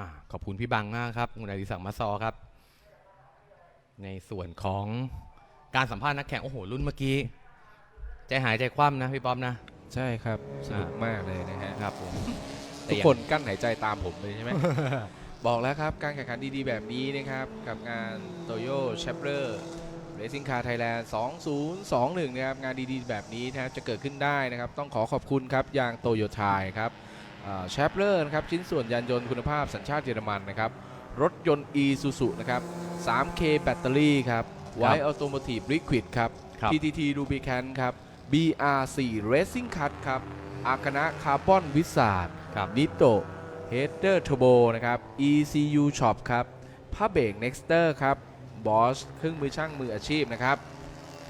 อ่าขอบคุณพี่บังมากครับคุณอดิศักดิ์มาซอครับ ในส่วนของการสัมภาษณ์นักแข่ง โอ้โห รุ่นเมื่อกี้ ใจหายใจคว่ำนะพี่ป๊อปนะ ใช่ครับ สนุกมากเลยนะฮะครับผมทุกคนกั้นหายใจตามผมเลยใช่ไหม บอกแล้วครับ การแข่งขันดีๆ แบบนี้นะครับ กับงาน t o y o c h a p t e r Racing Car Thailand 2021 นะครับ งานดีๆ แบบนี้นะครับจะเกิดขึ้นได้นะครับ ต้องขอขอบคุณครับยางโตโยไทยครับ แชปเลอร์นะครับชิ้นส่วนยานยนต์คุณภาพสัญชาติเยอรมันนะครับรถยนต์ Isuzu นะครับ 3K แบตเตอรี่ครับ White Automotive Liquid ครับครับ PTT Rubicon ครับ BR4 Racing Cut ครับอาคณะคาร์บอนวิสาดครับนิโตเฮดเดอร์เทอร์โบนะครับ ECU Shop ครับผ้าเบรก Nexter ครับบอสเครื่องมือช่างมืออาชีพนะครับ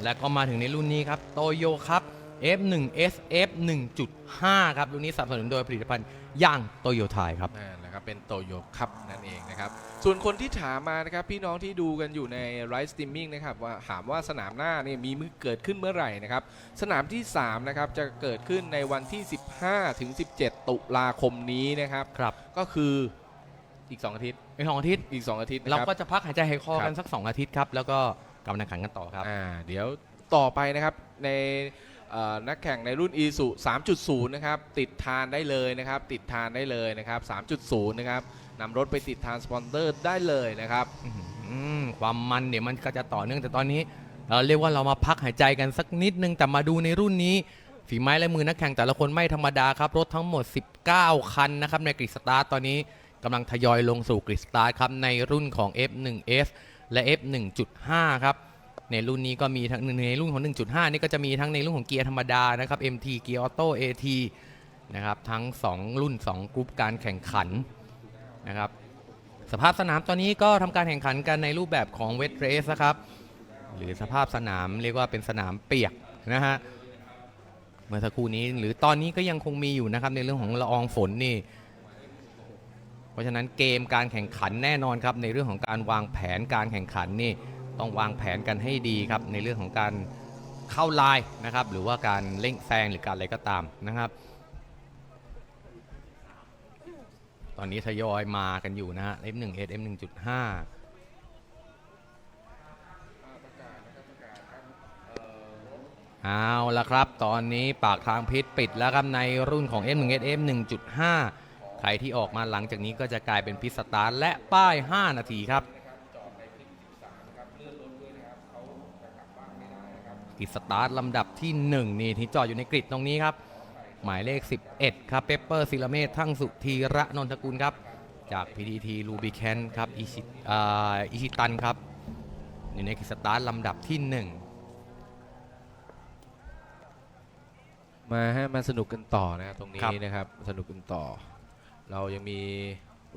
และก็มาถึงในรุ่นนี้ครับโตโยครับ F1S F1.5 ครับ รุ่นนี้สนับสนุนโดยผลิตภัณฑ์ย่างโตโยไทยครับ นั่นแหละครับเป็นโตโยครับนั่นเองนะครับ ส่วนคนที่ถามมานะครับ พี่น้องที่ดูกันอยู่ในไลฟ์สตรีมมิ่งนะครับว่าถามว่าสนามหน้าเนี่ยมีมือเกิดขึ้นเมื่อไหร่นะครับ สนามที่ 3 นะครับ จะเกิดขึ้นในวันที่ 15 ถึง 17 ตุลาคมนี้นะครับ ครับ ก็คืออีก 2 อาทิตย์ในสองอาทิตย์ อีก 2 อาทิตย์นะเราครับก็จะพักหายใจหายคอครับกันสัก 2 อาทิตย์ครับ แล้วก็กลับมาแข่งขันกันต่อครับ อ่าเดี๋ยวต่อไปนะครับในเอ่อ นักแข่งในรุ่น e สุ3.0 นะครับ ติดทานได้เลยนะครับ ติดทานได้เลยนะครับ 3.0 นะครับนำรถไปติดทานสปอนเซอร์ได้เลยนะครับ อื้อหือความมันเดี๋ยวมันก็จะต่อเนื่องแต่ตอนนี้เราเรียกว่าเรามาพักหายใจกันสักนิดนึงแต่มาดูในรุ่นนี้ ฝีไม้ลายมือนักแข่งแต่ละคนไม่ธรรมดาครับ รถทั้งหมด 19 คันนะครับในกริดสตาร์ทตอนนี้กำลังทยอยลงสู่กริดสตาร์ทครับในรุ่นของ F1S และ F1.5 ครับ ในรุ่นนี้ก็มีทั้งในรุ่นของ 1.5 นี่ก็จะมีทั้งในรุ่นของเกียร์ธรรมดานะครับ MT เกียร์ออโต้ AT นะครับทั้ง 2 รุ่น 2 กรุ๊ปการแข่งขันนะครับสภาพสนามตอนนี้ก็ทำการแข่งขันกันในรูปแบบของเวทเรสนะครับหรือสภาพสนามเรียกว่าเป็นสนามเปียกนะฮะเมื่อสักครู่นี้หรือตอนนี้ก็ยังคงมีอยู่นะครับในเรื่องของละอองฝนนี่ เพราะฉะนั้นเกมการแข่งขันแน่นอนครับในเรื่องของการวางแผนการแข่งขันนี่ ต้องวางแผนกันให้ดีครับในเรื่องของการเข้าไลน์นะครับ หรือว่าการเร่งแซงหรือการอะไรก็ตามนะครับ ตอนนี้ทยอยมากันอยู่นะฮะ F1S F1.5 เอาละครับ ตอนนี้ปากทางพิษปิดแล้วครับ ในรุ่นของ F1S F1.5 ใครที่ออกมาหลังจากนี้ก็จะกลายเป็นพิษสตาร์และป้าย 5 นาทีครับ กริดสตาร์ทลำดับที่ 1 นี่ที่จอดอยู่ในกริดตรงนี้ครับ หมายเลข 11 ครับเปเปอร์ซิลเมธทั้งสุธีระนนทกุลครับ จาก PTT ลูบิแคนครับอิชิอ่าอิชิตันครับอยู่ในกริดสตาร์ทลำดับที่ 1 มาฮะมาสนุกกันต่อนะครับตรงครันี้บนะครับสนุกกันต่อ เรายังมี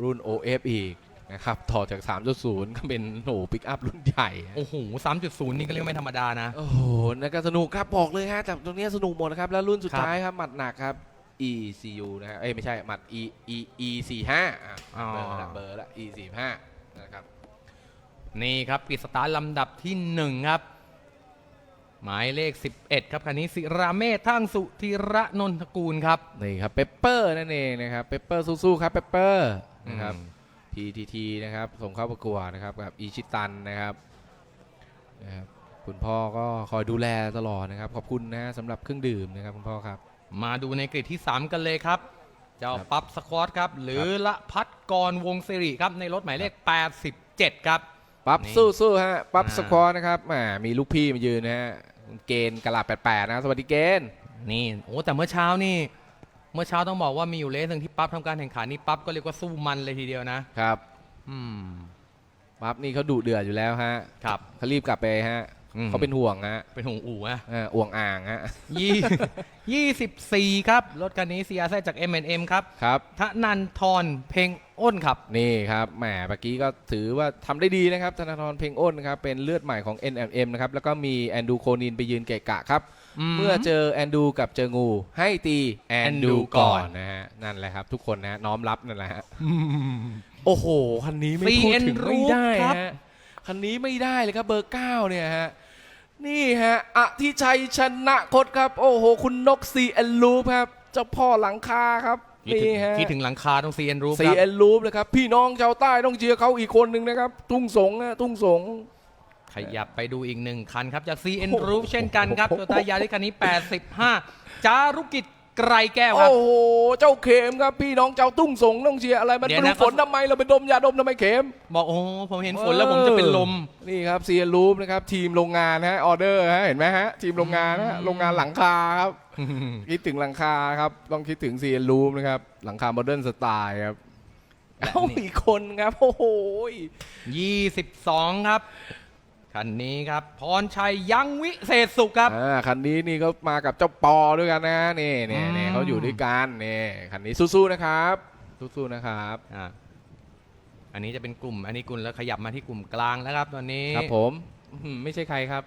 รุ่น OF อีก นะครับต่อจาก 3.0 ก็เป็นโหปิกอัพรุ่นใหญ่ฮะโอ้โห3.0 นี่ก็เรียกไม่ธรรมดานะ โอ้โหนั่นก็สนุกครับบอกเลยฮะแต่ตรงนี้สนุกหมดนะครับ แล้วรุ่นสุดครับท้ายครับหมัดหนักครับ ECU นะฮะเอ้ยไม่ใช่หมัด E E E 4 5อะอ๋อ เบอร์ละเบอร์ละ E 4 5นะครับ นี่ครับกริดสตาร์ทลำดับที่ 1 ครับ หมายเลข 11 ครับคันนี้ศิราเมธทั้งสุธีระนนทกูลครับ นี่ครับเปปเปอร์นั่นเองนะครับเปปเปอร์สู้ๆครับเปปเปอร์นะครับอืม PTT นะครับส่งเข้าประกวดนะครับกับอีชิตันนะครับนะครับ คุณพ่อก็คอยดูแลตลอดนะครับ ขอบคุณนะสำหรับเครื่องดื่มนะครับคุณพ่อครับ มาดูในกริดที่ 3 กันเลยครับ เจ้าครับปั๊บสควอตครับ หรือละพัดกรวงศิริครับ ในรถหมายเลข 87 ครับ ปั๊บนี่สู้สู้ฮะปั๊บอ่า สควอตนะครับแหมมีลูกพี่มายืนนะฮะเกณฑ์กระลาแปดๆนะสวัสดีเกณฑ์ นี่ โอ้ แต่เมื่อเช้านี่ เมื่อเช้าต้องบอกว่ามีอยู่เลสหนึ่งที่ปั๊บทำการแข่งขันนี่ปั๊บก็เรียกว่าสู้มันเลยทีเดียวนะครับอืม ปั๊บนี่เขาดุเดือดอยู่แล้วฮะครับเขารีบกลับไปฮะอืม เขาเป็นห่วงฮะเป็นหงอู่อะอ่าอ่วงอ่างฮะยี่ยี่สิบสี่ครับ รถคันนี้ CRZ จาก M&M ครับครับ ทะนันทรเพลงอ้นครับ นี่ครับแหมเมื่อกี้ก็ถือว่าทำได้ดีนะครับธนาธรเพลงอ้นนะครับเป็นเลือดใหม่ของ NMM นะครับแล้วก็มีแอนดูโคนินไปยืนเกะกะครับ เมื่อเจอแอนดูกับเจองู ให้ตีแอนดูก่อนนะฮะนั่นแหละครับ ทุกคนนะฮะน้อมรับนั่นแหละฮะมโอ้โห คันนี้ไม่พูด CN ถึงไม่ได้ Roof ครับฮะคันนี้ไม่ได้เลยครับเบอร์9เนี่ยฮะนี่ฮะอธิชัยชนะคดครับ โอ้โห คุณนกซีแอนลูครับ เจ้าพ่อหลังคาครับคิดถึงนี่ฮะคิดถึงหลังคาต้อง CN Roof ซีครับเอ็นรูปเลยครับ พี่น้องชาวใต้ต้องเชียร์เขาอีกคนหนึ่งนะครับ ทุ่งสงนะทุ่งสง ขยับไปดูอีกหนึ่งคันครับ จาก CN โอ้โห Roof เช่นกันครับโตโยต้ายาริคันนี้ 85 จารุกิจไกรแก้วครับ โอ้โห เจ้าเข็มครับพี่น้องเจ้าทุ่งสงต้องเชียร์อะไร มันเดี๋ยวไม่นะรู้ฝนทำไมเราไปดมยาดมทำไมเข็ม บอกโอ้ผมเห็นฝนแล้วผมจะเป็นลม นี่ครับซีเอ็นรูปนะครับทีมโรงงานฮะออเดอร์ฮะเห็นไหมฮะทีมโรงงานฮะอืมโรงงานหลังคาครับ คิดถึงหลังคาครับต้องคิดถึงซีเอ็นรูปนะครับหลังคาโมเดิร์นสไตล์ครับและเอ้านี่ อีกคนครับโอ้โห22 ครับ คันนี้ครับพรชัยยังวิเศษสุขครับอ่าคันนี้นี่ก็มากับเจ้าปอด้วยกันนะนี่นี่นี่อืมเขาอยู่ด้วยกันนี่คันนี้สู้ๆนะครับ สู้ๆนะครับอ่าอันนี้จะเป็นกลุ่มอันนี้กลุ่มแล้วขยับมาที่กลุ่มกลางแล้วครับตอนนี้ครับผมอื้อหือไม่ใช่ใครครับ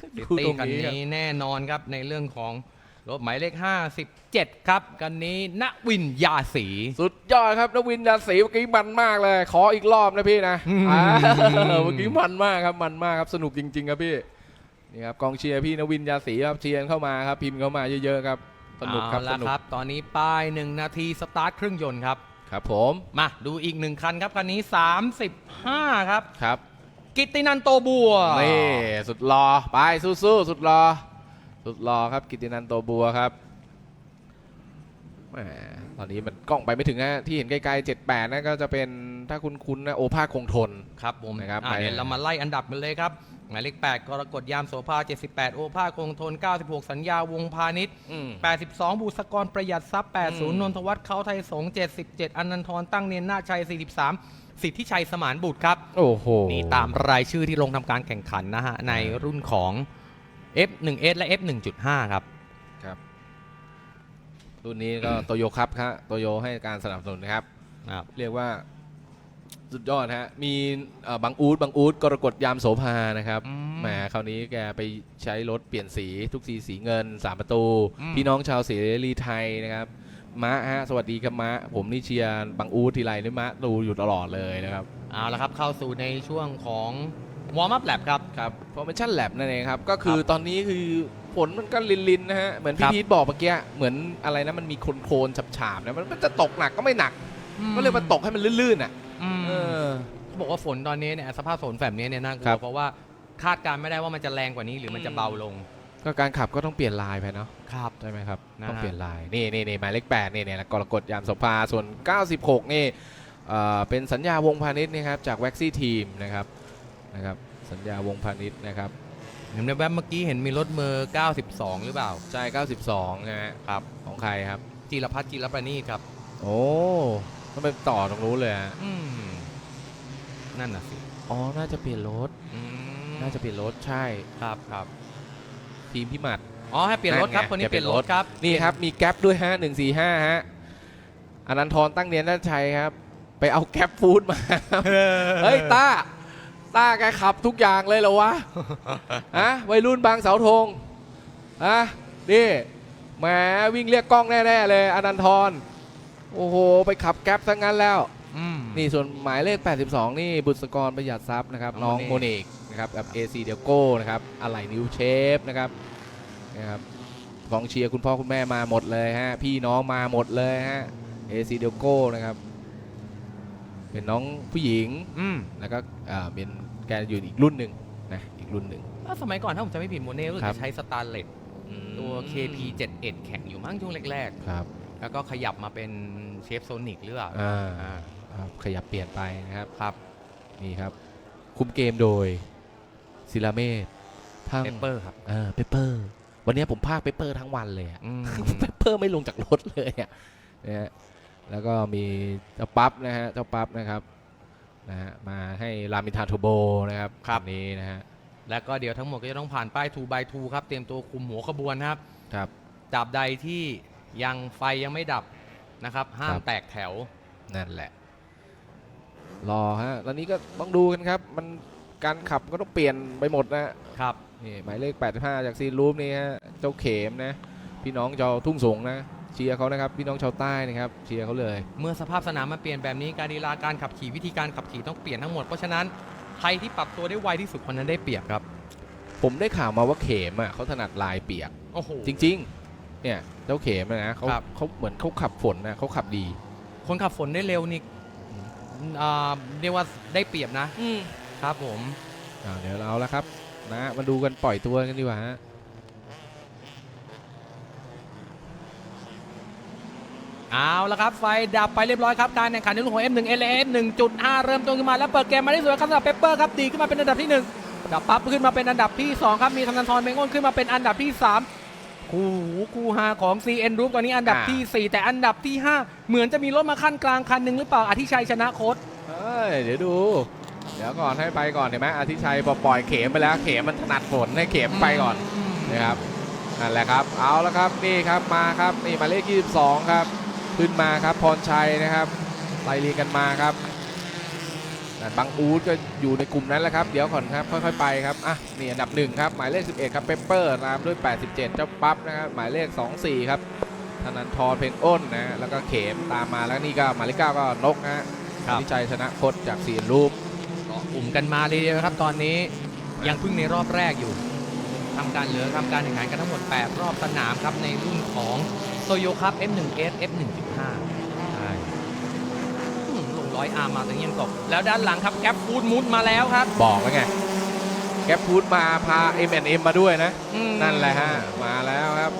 ซิดูตี้ตรงคันนี้ครับนี้แน่นอนครับในเรื่องของ รถหมายเลข 57 ครับ กันนี้ณวินยาสี สุดยอดครับนวินยาศรีเมื่อกี้มันมากเลย ขออีกรอบนะพี่นะอืมอ่าเมื่อกี้มันมากครับมันมากครับสนุกจริง ๆ ครับพี่นี่ครับกองเชียร์พี่นวินยาศรีครับเชียร์เข้ามาครับพิมพ์เข้ามาเยอะๆครับสนุกครับเอาสละนุกครับ ตอนนี้ป้ายหนึ่งนาทีสตาร์ทเครื่องยนต์ครับ ครับผม มาดูอีกหนึ่งคันครับคันนี้ 35 ครับ ครับ กิตตินันโตบัวนี่สุดรอไปสู้ๆสุดรอ สุดรอครับกิตตินันโตบัวครับแหมตอนนี้มันกล้องไปไม่ถึงนะที่เห็นไกลๆ78นั่นก็จะเป็นถ้าคุณคุ้นๆนะโอภาสคงทน ครับผมนะครับอ่าไปเดี๋ยวเรามาไล่อันดับกันเลยครับหมายเลข8กรกฎยามโสภา 78 โอภาสคงทน 96 สัญญาวงพาณิชย์ อืม 82 บุษกรประหยัดทรัพย์ อืม 80 นนทวัฒน์เขาไทยสงฆ์77 อนันทรตั้งเนียนนาชัย 43 สิทธิชัยสมานบุตรครับ โอ้โห นี่ตามรายชื่อที่ลงทำการแข่งขันนะฮะ ในรุ่นของ F1S และ F1.5 ครับ ครับ รุ่นนี้ก็ โตโยครับครับโตโยให้การสนับสนุนนะครับ ครับ เรียกว่า สุดยอดฮะ มีเอ่อบางอูดบางอูดกรกฎยามโสภานะครับอืมแหมคราวนี้แกไปใช้รถเปลี่ยนสีทุกสีสีเงินสามประตู อืม พี่น้องชาวเสรีไทยนะครับ มะฮะ สวัสดีครับมะ ผมนี่เชียร์บางอูดทีไรนี่มะดูอยู่ตลอดเลยนะครับ เอาละครับเข้าสู่ในช่วงของ วอร์มอัพแลบครับ ครับฟอร์เมชั่นแลบนั่นเองครับ ก็คือตอนนี้คือฝนมันก็ลินๆนะฮะ เหมือนครัพี่บ พีทบอกเมื่อกี้ เหมือนอะไรนะ มันมีโคลนๆฉาบๆนะมันจะตกหนักก็ไม่หนัก ก็เลยมาตกให้มันลื่นๆอะอืมเออ เขาบอกว่าฝนตอนนี้เนี่ยสภาพฝนแบบนี้เนี่ยน่ากลัครัวบ เพราะว่าคาดการณ์ไม่ได้ว่ามันจะแรงกว่านี้หรือมันจะเบาลงก็การขับก็ต้องเปลี่ยนลายไปเนาะ ครับ ใช่ไหมครับ นะฮะ ต้องเปลี่ยนลาย นี่นี่นี่หมายเลขแปดนี่เนี่ยกรกฎยามโสภาส่วน 96 นี่เอ่อเป็นสัญญาวงพาณิชย์นะครับจากแว็กซี่ทีมนะครับ นะครับสัญญาวงพาณิชย์นะครับเห็นแวบๆเมื่อกี้เห็นมีรถเมอร์92 หรือเปล่าใจ92นะฮะครับของใครครับ จิรพัฒน์จิรประณีตครับ โอ้ต้องไปต่อตรงนู้นเลยฮะอืมนั่นน่ะสิอ๋อน่าจะเปลี่ยนรถ อืมน่าจะเปลี่ยนรถใช่ครับครับ ทีมพี่หมัด อ๋อให้เปลี่ยนรถครับนั่นไงคนนี้จะเปเปลี่ลี่ยยนนรรถ ถครับนี่ครับมีแก๊ปด้วยฮะหนึ่งสี่ห้าฮะอนันทรตั้งเนียนนันชัยครับ ไปเอาแก๊ปฟู้ดมาครับเฮ้ยต้า ต้าแกขับทุกอย่างเลยเหรอวะฮะวัยรุ่นบางเสาธงฮะนี่แหมวิ่งเรียกกล้องแน่ๆเลยอนันทรโอ้โห ไปขับแก๊ปซะงั้นแล้วอืมนี่ส่วนหมายเลข 82 นี่บุษกรประหยัดทรัพย์นะครับ น้น้อองงโมโมเนเนกกนะครับกับ AC เดียโก้นะครับอะไหล่นิวเชฟนะครับนะครับกองเชียร์คุณพ่อคุณแม่มาหมดเลยฮะพี่น้องมาหมดเลยฮะ AC เดียโก้นะครับเป็นน้องผู้หญิงอืมแล้วก็อ่าเป็น แกอยู่อีกรุ่นหนึ่งนะอีกรุ่นหนึ่งแล้วสมัยก่อนถ้าผมจะไม่ผิดโมเน่รู้สึกครับ จะใช้สตาร์เลตตัว KP71 แข่งอยู่มั้งช่วงแรกครับๆ แล้วก็ขยับมาเป็นเชฟโซนิกหรือเปล่าอ่า อ่าครับขยับเปลี่ยนไปนะครับครับ นี่ครับ คุมเกมโดยศิลาเมธทั้งเปเปอร์ครับเออเปเปอร์ วันนี้ผมพากเปเปอร์ทั้งวันเลยอะ อืม เปเปอร์ไม่ลงจากรถเลยอะนะฮะแล้วก็มีเจ้าปั๊บนะฮะเจ้าปั๊บนะครับ นะฮะมาให้รามินทาโทโบนะครับนนี้นะฮะแล้วก็เดี๋ยวทั้งหมดก็จะต้องผ่านป้าย2 by 2ครับ เตรียมตัวคุมหัวขบวนครับครับ ตราบใดที่ยังไฟยังไม่ดับนะครับ ห้ามครับ แตกแถว นั่นแหละ รอฮะตอนนี้ก็ต้องดูกันครับ มันการขับก็ต้องเปลี่ยนไปหมดนะครับ นี่หมายเลข 85 จากซีนรูปนี่ฮะเจ้าเขมนะ พี่น้องชาวทุ่งสงนะ เชียร์เขานะครับพี่น้องชาวใต้นะครับเชียร์เขาเลย เมื่อสภาพสนามมันเปลี่ยนแบบนี้การดีลาการขับขี่วิธีการขับขี่ต้องเปลี่ยนทั้งหมดเพราะฉะนั้นใครที่ปรับตัวได้ไวที่สุดคนนั้นได้เปรียบครับผมได้ข่าวมาว่าเขมอะเขาถนัดลายเปียก โอ้โห จริงเนี่ยเจ้าเขมเนยนะเขาครับ เขาเหมือนเขาขับฝนนะเขาขับดี คนขับฝนได้เร็วนี่อ่าเรียกว่าได้เปรียบนะครับผม อ่าเดี๋ยวเราแล้วครับนะมาดูกันปล่อยตัวกันดีกว่าฮะ เอาละครับ ไฟดับไปเรียบร้อยครับ การแข่งขันในรุ่นของ F1 LS 1.5 เริ่มต้นขึ้นมา แล้วเปิดเกมมาได้สวยครับสำหรับเปเปอร์ครับดีขึ้นมาเป็นอันดับที่ 1 ดับปั๊บขึ้นมาเป็นอันดับที่ 2 ครับ มีธนาธรเบงโอนขึ้นมาเป็นอันดับที่ 3 คู่หูคู่ฮาของ CN Group ตอนนี้อันดับที่ 4 แต่อันดับที่ 5 เหมือนจะมีรถมาขั้นกลางคันหนึ่งหรือเปล่าอธิชัยชนะโค้ดเอ้ยเดี๋ยวดู เดี๋ยวก่อนให้ไปก่อนเห็นไหมอาทิชัยพอปล่อยเขมไปแล้วเขมมันถนัดฝนให้เขมไปก่อนนะครับนั่นแหละครับเอาล้วครับนี่ครับมาครับนี่มาเลข22 ครับ ขึ้นมาครับพรชัยนะครับไล่เรียงกันมาครับนั่นบังอูดก็อยู่ในกลุ่มนั้นแหละครับ เดี๋ยวก่อนครับค่อยๆไปครับอะนี่อันดับหนึ่งครับหมายเลข 11 ครับเปเปอร์ตามด้วย 87 เจ้าปั๊บนะครับหมายเลข 24 ครับธนันทรเพลงอ้นนะฮะแล้วก็เขมตามมาแล้วนี่ก็หมายเลข9ก็นกนะฮะครับวิชัยชนะคดจากสีรูปก็กลุ่มกันมาเลยนะครับ ตอนนี้ยังเพิ่งในรอบแรกอยู่ทำการเหลือทำการแข่งขันกันทั้งหมด 8 รอบสนามครับในรุ่นของ โตโยครับ F1S F1.5 ใช่อืมลงร้อยอาร์มาตรงนี้ยังตก แล้วด้านหลังครับแก๊ปฟูดมุดมาแล้วครับบอกแล้วไง แกปพูดมาพา M&M มาด้วยนะ อืมนั่นแหละฮะ มาแล้วครับ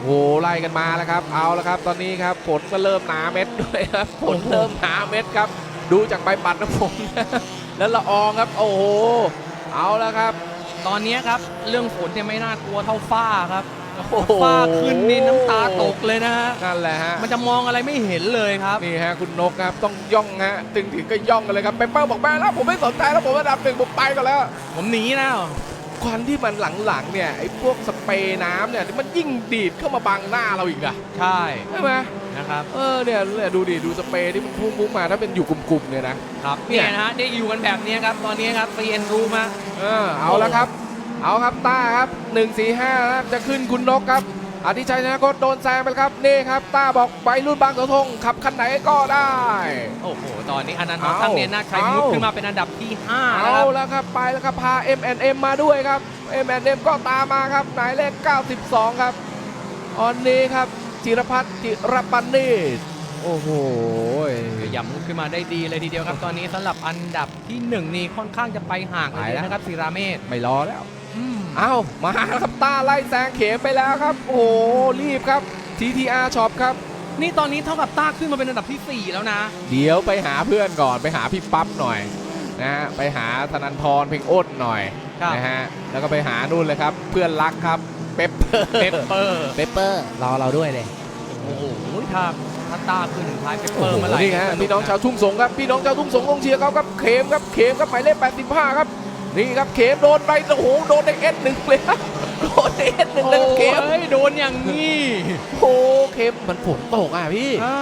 โหไล่กันมาแล้วครับ เอาแล้วครับ ตอนนี้ครับฝนก็เริ่มหนาเม็ดด้วยครับฝนเริ่มหนาเม็ดครับ ดูจากใบปัดน้ำฝน แล้วละอองครับ โอ้โห เอาแล้วครับ ตอนนี้ครับ เรื่องฝนเนี่ยไม่น่ากลัวเท่าฟ้าครับโอ้โห ฟ้าขึ้นนี่น้ำตาตกเลยนะฮะนั่นแหละฮะมันจะมองอะไรไม่เห็นเลยครับนี่ฮะคุณนกครับต้องย่องฮะถึงถึงก็ย่องกันเลยครับเปเปอร์บอกแม่แล้วผมไม่สนใจแล้วผมระดับหนึ่งผมไปกันแล้ว ผมหนีแล้วควันที่มันหลังๆเนี่ยไอ้พวกสเปรย์น้ำเนี่ยมันยิ่งดีดเข้ามาบังหน้าเราอีกอะใช่ใช่ไหมนะครับเออเนี่ยเนี่ยดูดิดูสเปรย์ที่มันพุ่งๆมาถ้าเป็นอยู่กลุ่มๆเนี่ยนะครับเนี่เนี่ยยนะฮะได้อยู่กันแบบนี้ครับตอนนี้ครับ CN รู้มาเออเอาแล้วครับ เอาครับต้าครับ1 4 5ครับจะขึ้นคุณนกครับอธิชัยชนะโคตรโดนแซงไปแล้วครับนี่ครับต้าบอกไปรุ่นบางเสาธงขับคันไหนก็ได้ โอ้โห ตอนนี้อนันต์เอาตั้งเนียนนาคชัยเอามุดขึ้นมาเป็นอันดับที่5แล้วเอาครับแล้วครับไปแล้วครับพา M&M มาด้วยครับ M&M ก็ตามมาครับหมายเลข 92 ครับออนนี้ครับจิรพัฒน์จิรปันนีตโอ้โหขยับมุดขึ้นมาได้ดีเลยทีเดียวครับ ตอนนี้สำหรับอันดับที่หนึ่งนี่ค่อนข้างจะไปห่างเลยทีเดียวนะครับศิราเมธไม่รอแล้ว อืมเอามาแล้วครับต้าไล่แซงเขมไปแล้วครับ โอ้โหรีบครับ TTR Shop ครับ นี่ตอนนี้เท่ากับต้าขึ้นมาเป็นอันดับที่ 4 แล้วนะ เดี๋ยวไปหาเพื่อนก่อนไปหาพี่ปั๊บหน่อยนะฮะไปหาธนันทรเพ่งอ้นหน่อยครับนะฮะแล้วก็ไปหานู่นเลยครับ เพื่อนรักครับเปปเปอร์เปเปอร์เปปเปอร์รอเราด้วยเลยโอ้โหถ้าถ้าต้าขึ้นถึงท้ายเปเปโอ้อร์โหเมื่อไหร่นี่ฮะสกพี่น้องชาวทุ่งสงครับพี่น้องชาวทุ่งสงกองเชียร์เขาครับเขมครับเขมครับหมายเลข85 ครับ นี่ครับเขมโดนไปโอ้โหโดนในเอสหนึ่งเลยครับโดนในเอสหนึ่งโอ้เลยครับเขมยโดนอย่างนี้โอ้เขมมันฝนตกอะพี่อ่า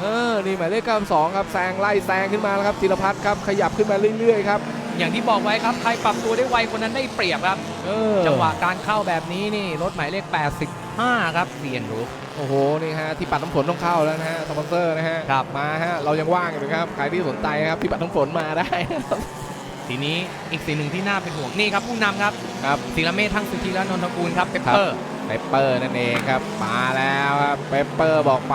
เออนี่หมายเลข92ครับแซงไล่แซงขึ้นมาแล้วครับจิรพัฒน์ครับขยับขึ้นมาเรื่อยๆครับอย่างที่บอกไว้ครับใครปรับตัวได้ไวคนนั้นได้เปรียบครับเออจังหวะการเข้าแบบนี้นี่รถหมายเลข 85 ครับเซียนรู้โอ้โหนี่ฮะที่ปัดน้ำฝนต้องเข้าแล้วนะฮะสปอนเซอร์นะฮะครับมาฮะเรายังว่างอยู่นะครับใครที่สนใจครับที่ปัดน้ำฝนมาได้นะครับ ทีนี้อีกสิ่งหนึ่งที่น่าเป็นห่วงนี่ครับผู้นำครับครับศิลเมธทั้งสุธีและนนทกูลครับเปเปอร์เปปเปอร์นั่นเองครับมาแล้วครับเปปเปอร์บอกไป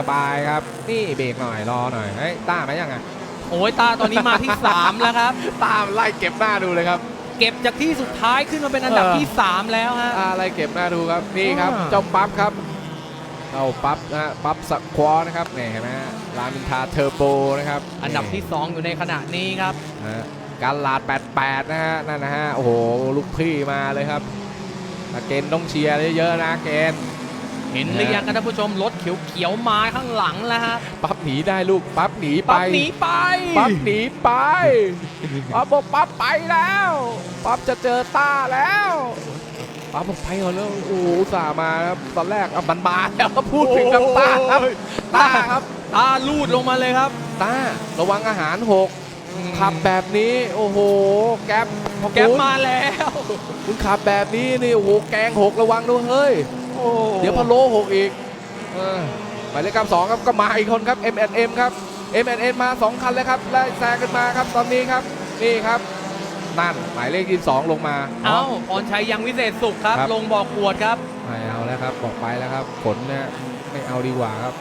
สบายๆครับนี่เบรกหน่อยรอหน่อยเฮ้ยต้าไหมยังอะโอ้ยตาตอนนี้มาที่ 3 แล้วครับ ตามไล่เก็บหน้าดูเลยครับ เก็บจากที่สุดท้ายขึ้นมาเป็นอันดับเออที่ 3 แล้วฮะอ่าไล่เก็บหน้าดูครับนี่ครับอ่าเจ้าปั๊บครับเอาปั๊บนะฮะปั๊บสควอนะครับนี่เห็นไหมฮะรามินทาเทอร์โบนะครับ อันดับที่ 2 อยู่ในขณะนี้ครับนะฮะ การลาด 88 นะฮะ นั่นนะฮะ โอ้โห ลูกพี่มาเลยครับแต่เกณฑ์ต้องเชียร์เยอะๆนะเกณฑ์เห็นหรือยังครับท่านผู้ชมรถเขียวๆมาข้างหลังแล้วฮะปั๊บหนีได้ลูกปั๊บหนีไปปั๊บหนีไปปั๊บหนีไปปั๊บบอกปั๊บไปแล้วปั๊บจะเจอต้าแล้วปั๊บบอกไปก่อนแล้วโอ้โหอุตสาห์มาครับตอนแรกอะมันมาแล้วก็พูดถึงกับต้าครับต้าครับตาลูดลงมาเลยครับต้าระวังอาหารหก ขับแบบนี้โอ้โห แก๊ปพอแก๊ปคุณมาแล้วคุณขับแบบนี้นี่โอ้โหแกงหกระวังด้วยเฮ้ยโอ้เดี๋ยวพะโล้หกอีกเออหมายเลขกสองครับก็มาอีกคนครับ M&M ครับ M&M มา 2 คันเลยครับไล่แซงกันมาครับตอนนี้ครับนี่ครับนั่นหมายเลข22 ลงมา เอ้าพรชัยยังวิเศษสุขครับครับลงบอกขวดครับไม่เอาแล้วแล้วครับบอกไปแล้วครับผลเนี่ยไม่เอาดีกว่าครับ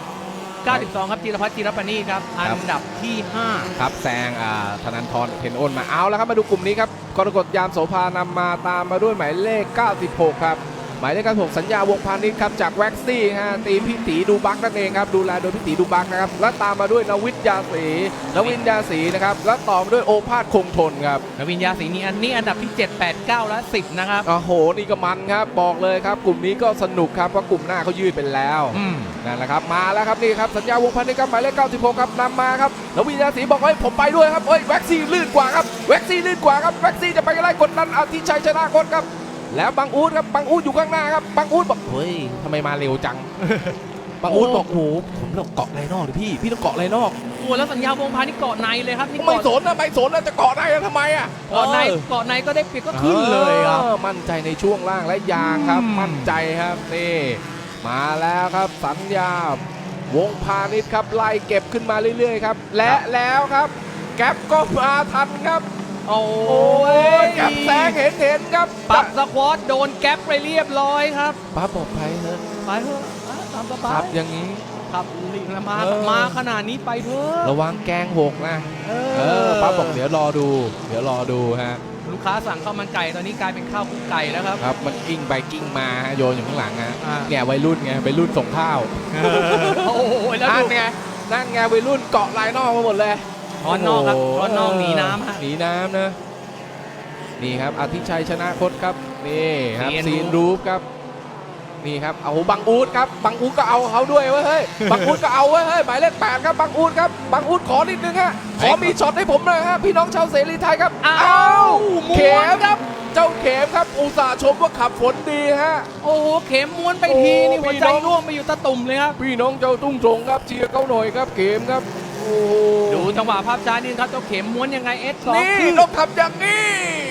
92 ครับจิรพัฒน์จิรปณีครับครับ อันดับที่ 5 ครับแซงอ่าธนันทรเทนโอนมาเอาแล้วครับ มาดูกลุ่มนี้ครับกรกฎยามโสภานำมาตามมาด้วยหมายเลข 96 ครับ หมายเลข96สัญญาวงพาณิชย์ครับจากแว็กซี่ฮะตีมพี่ตีดูบักนั่นเองครับดูแลโดยพี่ตีดูบักนะครับและตามมาด้วยนวิทยาศรีนวินยาศรีนะครับและต่อมาด้วยโอภาสคงทนครับนวินยาศรีนี่อันนี้อันดับที่ 7 8 9 และ10 นะครับโอ้โหนี่ก็มันครับบอกเลยครับ กลุ่มนี้ก็สนุกครับเพราะกลุ่มหน้าเขายืดเป็นแล้วอืมนั่นแหละครับมาแล้วครับนี่ครับสัญญาวงพันธ์นี่ครับหมายเลข96ครับนำมาครับแล้ววิญญาณศรีบอกว่าเฮ้ยผมไปด้วยครับเฮ้ยแว็กซี่ลื่นกว่าครับแว็กซี่ลื่นกว่าครับแว็กซี่จะไปไล่กดดันอาทิชัยชนะคนครับ แล้วบังอูดครับบังอูดอยู่ข้างหน้าครับบังอูดบอกเฮ้ยทำไมมาเร็วจังบังอูดบอกโอ้โหผมต้องเกาะไรนอกเลยพี่พี่ต้องเกาะไรนอกโอ้แล้วสัญญาวงพานี่เกาะในเลยครับนี่ไม่เกาะสนนะไม่สนนะจะเกาะได้อะทำไมอะเกาะในออเกาะในก็ได้เปรียบก็ขึ้นเลยครับออมั่นใจในช่วงล่างและยางครับอืมมั่นใจครับนี่มาแล้วครับสัญญาวงพาณิชย์ครับไล่เก็บขึ้นมาเรื่อยๆครับและแล้วครับ แก๊ปก็มาทันครับ โอ้โอ้ยแก๊ปแซงเห็นเห็นๆครับปรับสควอตโดนแก๊ปไปเรียบร้อยครับป้าบอกไปเถอะไปเถอะอะตามสคบารัยบอย่างนี้ครับลิงละมาเออมาขนาดนี้ไปเถอะระวังแกงหกนะเอเออป้าบอกเดี๋ยวรอดู เดี๋ยวรอดูฮะลูกค้าสั่งข้าวมันไก่ตอนนี้กลายเป็นข้าวคลุกไก่แล้วครับครับมันกิ้งไปกิ้งมาฮะโยนอยู่ข้างหลังฮะอ่าเนี่ยวัยรุ่นไงวัยรุ่นส่งข้าวโอ้โหแล้วนั่ดูนไงนั่นไงวัยรุ่นเกาะลายนอกมาหมดเลย ช้อนนอกครับโโช้อนนอกหนีน้ำฮะหนีน้ำนะนี่ครับอาทิชัยชนะคดครับนี่ครับซีนซีนรูปครับนี่ครับเอาบังอูดครับบังอูดก็เอาเขาด้วยเว้ยเฮ้ยบังอูดก็เอาเว้ยเฮ้ยหมายเลขแปดครับบังอูดครับบังอูดขอนิดนึงฮะขอมีช็อตให้ผมหน่อยฮะพี่น้องชาวเสรีไทยครับอ้าวอ้าวม้วนเข็มครับ เจ้าเข็มครับ อุตส่าห์ชมว่าขับฝนดีฮะโอ้โหเข็มม้วนไปทีนี่โอ้หัวพี่ใจน้องร่วงไปอยู่ตะตุ่มเลยครับพี่น้องเจ้าตุ้งตรงครับเชียร์เขาหน่อยครับเข็มครับโอ้โห ดูจังหวะภาพช้านี่ครับเจ้าเข็มม้วนยังไงเอสสองนี่คือต้องทำอย่างนี้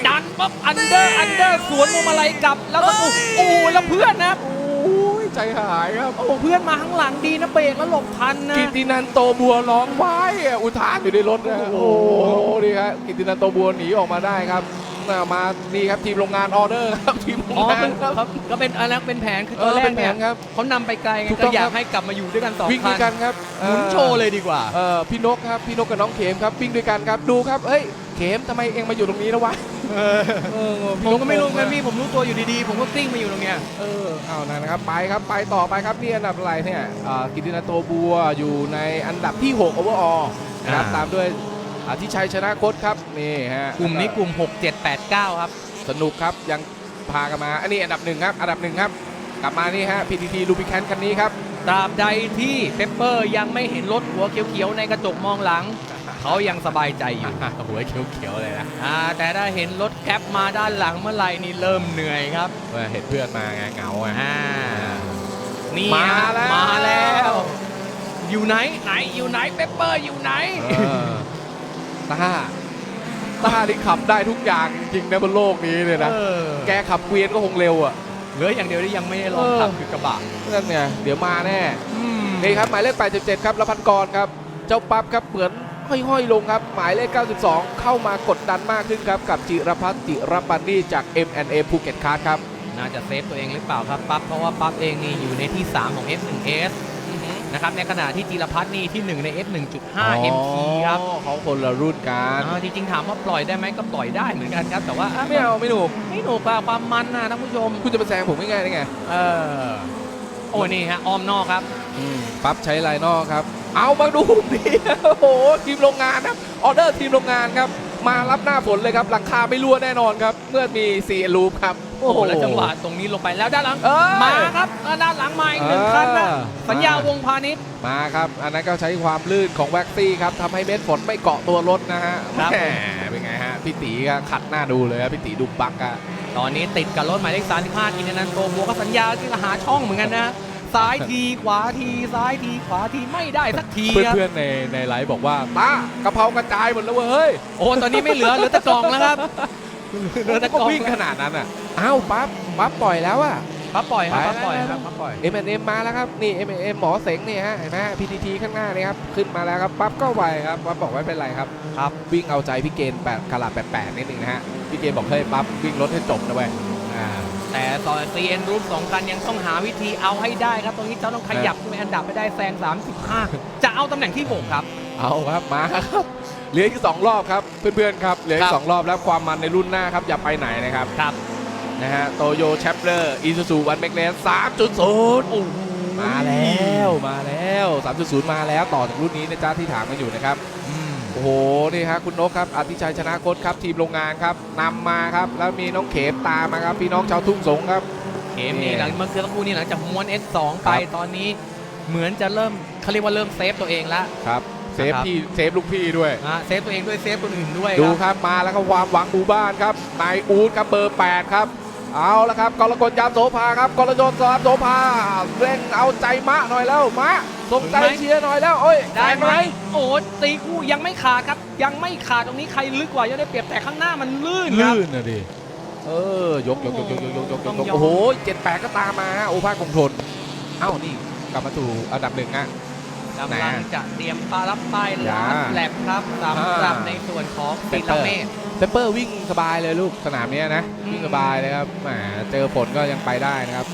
ดันปั๊บอันเดอร์อันเดอร์สวนมุมอะไรกลับ แล้วก็โอ้โอ้แล้วเพื่อนนะโอ้ยใจหายครับ โอ้เพื่อนมาข้างหลังดีนะเบรกแล้วหลบทันนะกิตินันโตบัวร้องไว้อะอุทานอยู่ในรถนะโอ้โอ้โหโหนี่ครับกิตินันโตบัวหนีออกมาได้ครับน่า มานี่ครับทีมโรงงานออเดอร์ครับทีมโรงอ๋องาเป็นนครับครับ ก็เป็นอะไรนะเป็นแผนคือเอตอนอแรเป็กนแผเนี่ยนครับเขานำไปไกลไงถูกต้ก็องอยาครักบ ให้กลับมาอยู่ด้วยกันสองวิ่งคัด้วยนกันครับหมุนโชว์เลยดีกว่า เออพี่นกครับพี่นกกับน้องเขมครับวิ่งด้วยกันครับดูครับเฮ้ยเขมทำไมเองมาอยู่ตรงนี้แล้ววะเออผพี่มนกก็ไม่รู้งงไงอะพี่ผมรู้ตัวอยู่ดีๆ ผมก็กลิ้งมาอยู่ตรงเนี้ย เออเอานั่นนะครับไปครับไปต่อไปครับนี่อันดับอะไรเนี่ยอ่ากิตินันโตบัวอยู่ในอันดับที่6 overall นะครับอ่า ตามด้วย อาทิชัยชนะคดครับนี่ฮะกลุ่มนี้กลุ่ม 6 7 8 9 ครับ สนุกครับยังพากันมาอันนี้อันดับหนึ่งครับอันดับหนึ่งครับ กลับมานี่ฮะ PTT ลูบิแคนคันนี้ครับตราบใดที่เปปเปอร์ยังไม่เห็นรถหัวเขียวๆในกระจกมองหลัง เขายังสบายใจอยู่ หัวเขียวๆเลยนะอ่าแต่ถ้าเห็นรถแคปมาด้านหลังเมื่อไหร่นี่เริ่มเหนื่อยครับเห็นเพื่อนมาไงเหงาไงอ่านี่มาฮะแล้วมาแล้ว อยู่ไหนไหนอยู่ไหนเปปเปอร์อยู่ไหนเออ ตาตาที่ขับได้ทุกอย่างจริงๆนะบนโลกนี้เลยนะ เออแกขับเกวียนก็คงเร็วอะ เหลืออย่างเดียวที่ยังไม่ได้ลองเออขับคือกระบะนั่นไงเดี๋ยวมาแน่อืมนี่ครับหมายเลข 87 ครับละพันกรครับ เจ้าปั๊บครับเหมือนห้อยๆลงครับ หมายเลข 92 เข้ามากดดันมากขึ้นครับ กับจิรพัฒน์จิรปันนี่จาก M&A ภูเก็ตคาร์ดครับ น่าจะเซฟตัวเองหรือเปล่าครับปั๊บเพราะว่าปั๊บเองนี่อยู่ในที่ 3 ของ F1S นะครับในขณะที่จิรพัฒน์นี่ที่ 1 ใน F1.5 MT ครับอ๋อเขาคนละรุ่นกันอ่าจริงๆถามว่าปล่อยได้ไหมก็ปล่อยได้เหมือนกันครับ แต่ว่าอะไม่เอาไม่หนุกไม่หนุกอะความมันนะท่านผู้ชมคุณจะมาแซงผมง่ายๆได้ไงเออโอ้ยนี่ฮะอ้อมนอกครับปั๊บใช้ลายนอกครับ เอามาดูดิโอ้โหทีมโรงงานครับออเดอร์ทีมโรงงานครับ มารับหน้าฝนเลยครับหลังคาไม่รั่วแน่นอนครับเมื่อมีซีลูปครับ โอ้โหแล้วจังหวะตรงนี้ลงไปแล้วด้านหลังเอ้ยมาครับอ่าด้านหลังมาอีกหนึ่งคันนะเออสัญญาวงพาณิชย์ มาครับ อันนั้นก็ใช้ความลื่นของแว็กซี่ครับทำให้เม็ดฝนไม่เกาะตัวรถนะฮะครับ แหมเป็นไงฮะพี่ตีก็ขัดหน้าดูเลยครับพี่ตีดุบักอะ ตอนนี้ติดกับรถหมายเลข35กินนันโตบัวก็สัญญาที่จะหาช่องเหมือนกันนะซ้ายทีขวาทีซ้ายทีขวาทีไม่ได้สักทีครับเพื่อนๆในในไลฟ์บอกว่าตากระเพรากระจายหมดแล้วเว้ยเฮ้ย โอ้ตอนนี้ไม่เหลือเหลือแต่กล่องแล้วครับ เหลือแต่กล่องวิ่งขนาดนั้นอะอ้าวปั๊บปั๊บปล่อยแล้วอะ ปั๊บปล่อยครับไปปั๊บปล่อยแล้วครับปั๊บปล่อย M&M มาแล้วครับนี่ M&M หมอเสงนี่ฮะเห็นไหม PTT ข้างหน้านี่ครับขึ้นมาแล้วครับปั๊บก็ไวครับปั๊บบอกไม่เป็นไรครับครับวิ่งเอาใจพี่เกณฑ์แปดกะลาแปดแปดนิดนึงนะฮะพี่เกณฑ์บอกเฮ้ยปั๊บวิ่งรถให้จบนะเว้ยอ่าแต่ต่อ CN รูปสองคันยังต้องหาวิธีเอาให้ได้ครับตรงนี้เจ้าต้องขยับขึ้นไปอันดับไปได้แซง35 จะเอาตำแหน่งที่6ครับ เอาครับมาครับเหลืออีกสองรอบครับเพื่อนๆครับเหลืออีครักบสองรอบแล้วความมันในรุ่นหน้าครับอย่าไปไหนนะครับครับนะฮะโตโยแชปเลอร์อีซูซูวันเมกเลสสามจุดศูนย์โอ้โหมาแล้วมาแล้ว3.0มาแล้วต่อจากรุ่นนี้นะจ๊ะที่ถามกันอยู่นะครับอืมโอ้โหนี่ฮะคุณนกครับอธิชัยชนะกศครับทีมโรงงานครับนำมาครับแล้วมีน้องเขมตามมาครับพี่น้องชาวทุ่งสงครับเกมนี้หลังเมื่อสักครู่นี้หลังจากม้วน S2 ไปครับตอนนี้เหมือนจะเริ่มเขาเรียกว่าเริ่มเซฟตัวเองแล้วครับ เซฟนะครับพี่เซฟลูกพี่ด้วยนะเซฟตัวเองด้วยเซฟคนอื่นด้วยดูครับ ครับมาแล้วครับความหวังหมู่บ้านครับนายอูดครับเบอร์ 8 ครับ เอาละครับกรกฎยามโสภาครับกรกฎยามโสภาเร่งเอาใจมะหน่อยแล้วมะส่งใจเชียร์หน่อยแล้วโอ้ยได้ไหมโอ้โหตีคู่ยังไม่ขาดครับ ยังไม่ขาดตรงนี้ใครลึกกว่ายังได้เปรียบแต่ข้างหน้ามันลื่นครับ ลื่นนะดิเออยกยกยกยกยกยกยกต้ยองกยอมโอ้โหเจ็ดแปดก็ตามมาฮะโอภาสคงทนเอ้านี่กลับมาสู่อันดับหนึ่งฮะ กำลังจะเตรียมปลารับป้ายอย่าลาดแลบครับสำหรับอ่าในส่วนของเปติเปอร์ลาเมตเปเปอร์วิ่งสบายเลยลูกสนามเนี้ยนะอืมวิ่งสบายเลยครับแหมเจอฝนก็ยังไปได้นะครับ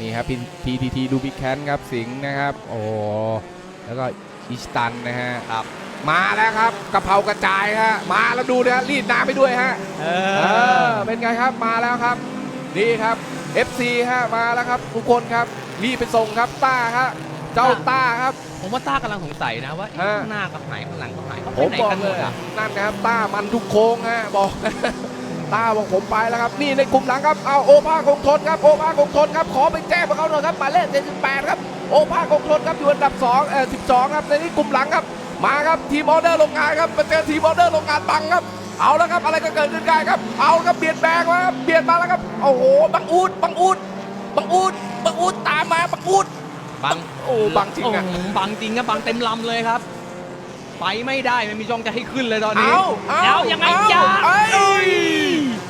นี่ครับพีทีทีดูบิแคนครับสิงห์นะครับ โอ้แล้วก็อิสตันนะฮะครับมาแล้วครับกะเพรากระจายฮะมาแล้วดูนะฮะรีดน้ำไปด้วยฮะเอเออเป็นไงครับมาแล้วครับนี่ครับ FC ฮะมาแล้วครับทุกคนครับรีบไปส่งครับต้าฮะเจ้าต้าครับ ผมว่าต้ากำลังสงสัยนะว่าเอ๊ะฮะข้างหน้ากับหายข้างหลังกับหายเขาผไปมไหนบอกกันหเลมดยอะนั่นนะครับต้ามันทุกโค้งฮะบอก ต้าบอกผมไปแล้วครับ นี่ในกลุ่มหลังครับเอาโอภาคงทนครับโอภาคงทนครับขอไปแจ้งพวกเขาหน่อยครับหมายเลข78ครับโอภาคงทนครับอยู่อันดับ2เอ่อ12 ครับในนี้กลุ่มหลังครับ มาครับทีมออเดอร์โรงงานครับมาเจอทีมออเดอร์โรงงานบังครับ เอาแล้วครับอะไรก็เกิดขึ้นได้ครับ เอาครับเบียดแบงมาครับเบียดมาแล้วครับโอ้โหบังอูดบังอูดบังอูดบังอูดตามมาบังอูด บังโอ้บังจริงอะโโหบังจริงครับบังเต็มลำเลยครับ ไปไม่ได้ไม่มีช่องจะให้ขึ้นเลยตอนนี้เอาเอาเอายังไงเอาจ้าเอ้ย เอ้ย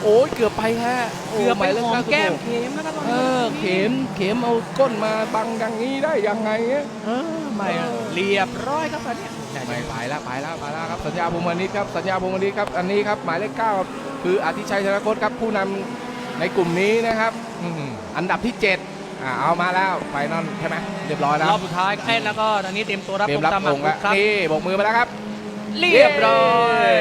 โอ้ยเกือบไปฮะโเกือบไปหายลขหอม96แก้มเข็มแล้วครับตอนเอนี้อเข็มเข็มเอาก้นมาบังอย่างนี้ได้ยังไงเนี่ยเออไม่อะเออ เรียบร้อยครับตอนเนี้ยไม่ไปแล้วไปแล้วไปแล้วครับสัญญาพงมานิดครับสัญญาพงมานิดครับอันนี้ครับหมายเลขเก้าครับคืออธิชัยชนะโคตครับผู้นำในกลุ่มนี้นะครับอืมอันดับที่7 อ่าเอามาแล้วไฟนอลใช่ไหมเรียบร้อยแล้วรอบสุดท้ายเอ้ยแล้วก็ตอนนี้เตรียมตัวรับเตรียมรับตามลงแล้วครับนี่โบกมือมาแล้วครับ เรียบร้อย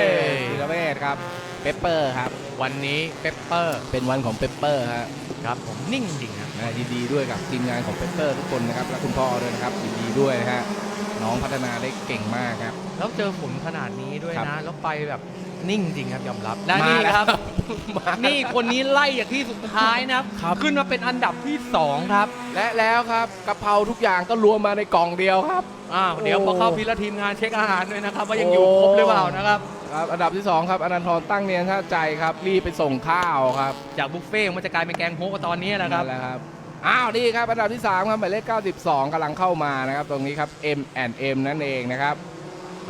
ธีรเวชครับเปปเปอร์ครับ วันนี้เปปเปอร์เป็นวันของเปปเปอร์ฮะครับผมนิ่งจริงครับนะยินดีด้วยกับทีมงานของเปปเปอร์ทุกคนนะครับ และคุณพ่อด้วยนะครับยินดีด้วยนะฮะน้องพัฒนาได้เก่งมากครับ แล้วเจอฝนขนาดนี้ด้วยครับนะ แล้วไปแบบ นิ่งจริงครับยอมรับและมานี่แล้วครับ มานี่คนนี้ไล่จากที่สุดท้ายนะครับ ครับ ขึ้นมาเป็นอันดับที่2ครับและแล้วครับกะเพราทุกอย่างก็รวมมาในกล่องเดียวครับ อ้าวเดี๋ยวโอ้พอเข้าพีละทีมงานเช็คอาหารด้วยนะครับ ว่ายังอยู่ครบหรือเปล่านะครับ ครับอันดับที่สองครับอนันทรตั้งเนียนท่าใจครับรีบไปส่งข้าวครับจากบุฟเฟ่ต์มันจะกลายเป็นแกงโฮกตอนนี้นะครับ นั่นแหละครับอ้าวนี่ครับอันดับที่สามครับหมายเลข92กำลังเข้ามานะครับ ตรงนี้ครับ M and M นั่นเองนะครับ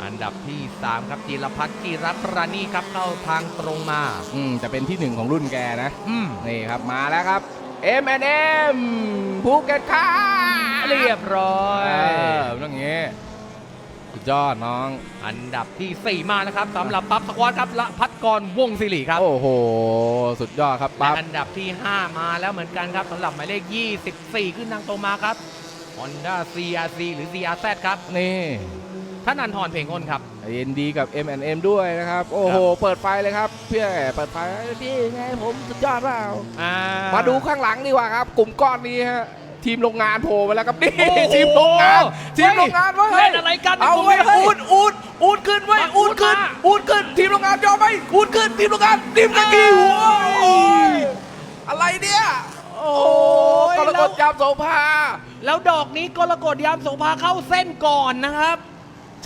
อันดับที่ 3 ครับจีรพัฒน์จีรักรานีครับเข้าทางตรงมา อืมจะเป็นที่หนึ่งของรุ่นแกนะอืมนี่ครับมาแล้วครับ M and M ภูเก็ตค่ะเรียบร้อเอยอต้องอย่างงี้สุดยอดน้อง อันดับทีสี่ 4 มานะครับสำหรับปั๊บสควอตครับละพัฒกรวงศิริครับโอ้โห สุดยอดครับและปั๊บอันดับที่ 5 มาแล้วเหมือนกันครับสำหรับหมายเลข 24 ขึ้นทางตรงมาครับ Honda CRC หรือ CRZ ครับ นี่ ท่านันทรเพลงอ้นครับยินดีกับ M&M ด้วยนะครับ โอ้โห เปิดไฟเลยครับเพื่อเปิดไฟพี่ไงผมสุดยอดเปล่าอ่ามาดูข้างหลังดีกว่าครับ กลุ่มก้อนนี้ฮะทีมโรงงานโผล่มาแล้วครับนี่โอ้โหทีมโรงงานทีมโรงงานเว้ยเล่นอะไรกันเอาในกลุ่มเว้ยนี้อูดอูดอูดขึ้นเว้ยมาอูดขึ้นอูดมาอูดขึ้น ทีมโรงงานยอมไหมอูดขึ้นทีมโรงงานทีมตะกี้โอ้ยอะไรเนี่ยโอ้โหกรกฎยามโสภาแล้วดอกนี้กรกฎยามโสภาเข้าเส้นก่อนนะครับ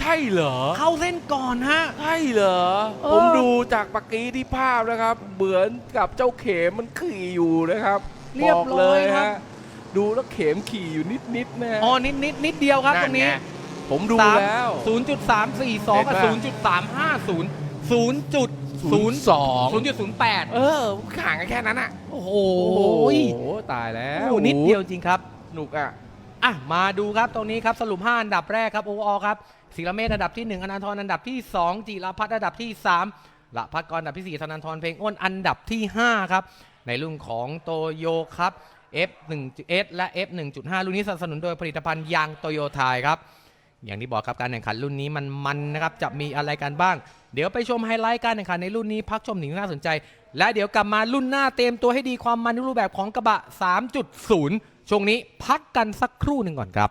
ใช่เหรอ เข้าเส้นก่อนฮะ ใช่เหรอ เออ ผมดูจากปากกี้ที่ภาพนะครับ เหมือนกับเจ้าเข็มมันขี่อยู่นะครับเรียบอกร้เลอยยครับฮะดูแล้วเข็มขี่อยู่นิดๆนะฮะอ๋อนิดนิดนิดเดียวครับตรงนี้ไผมดูแล้ว ศูนย์จุดสามสี่สองกับเห็ศูนนย์ปะจุดสามห้าศูนย์ศูนย์จุดศูนย์สอง ศูนย์จุดศูนย์แปดเออห่างกันแค่นั้นอะโอ้โหตายแล้วโอ้โหนิดเดียวจริงครับหนุกอะ อะ มาดูครับตรงนี้ครับสรุป 5 อันดับแรกครับโออครับ ศิลเมธอันดับที่ 1 อนันทรอันดับที่ 2 จิรพัฒน์อันดับที่ 3 ละพัฒกรอันดับที่ 4 ธนันทรเพลงอ้นอันดับที่ 5 ครับ ในรุ่นของโตโยครับ F1S และ F1.5 รุ่นนี้สนับสนุนโดยผลิตภัณฑ์ยางโตโยไทยครับ อย่างที่บอกครับการแข่งขันรุ่นนี้มันมันนะครับ จะมีอะไรกันบ้าง เดี๋ยวไปชมไฮไลท์การแข่งขันในรุ่นนี้พักชมหนึ่งน่าสนใจ และเดี๋ยวกลับมารุ่นหน้าเตรียมตัวให้ดีความมันรูปแบบของกระบะ 3.0 ช่วงนี้พักกันสักครู่หนึ่งก่อนครับ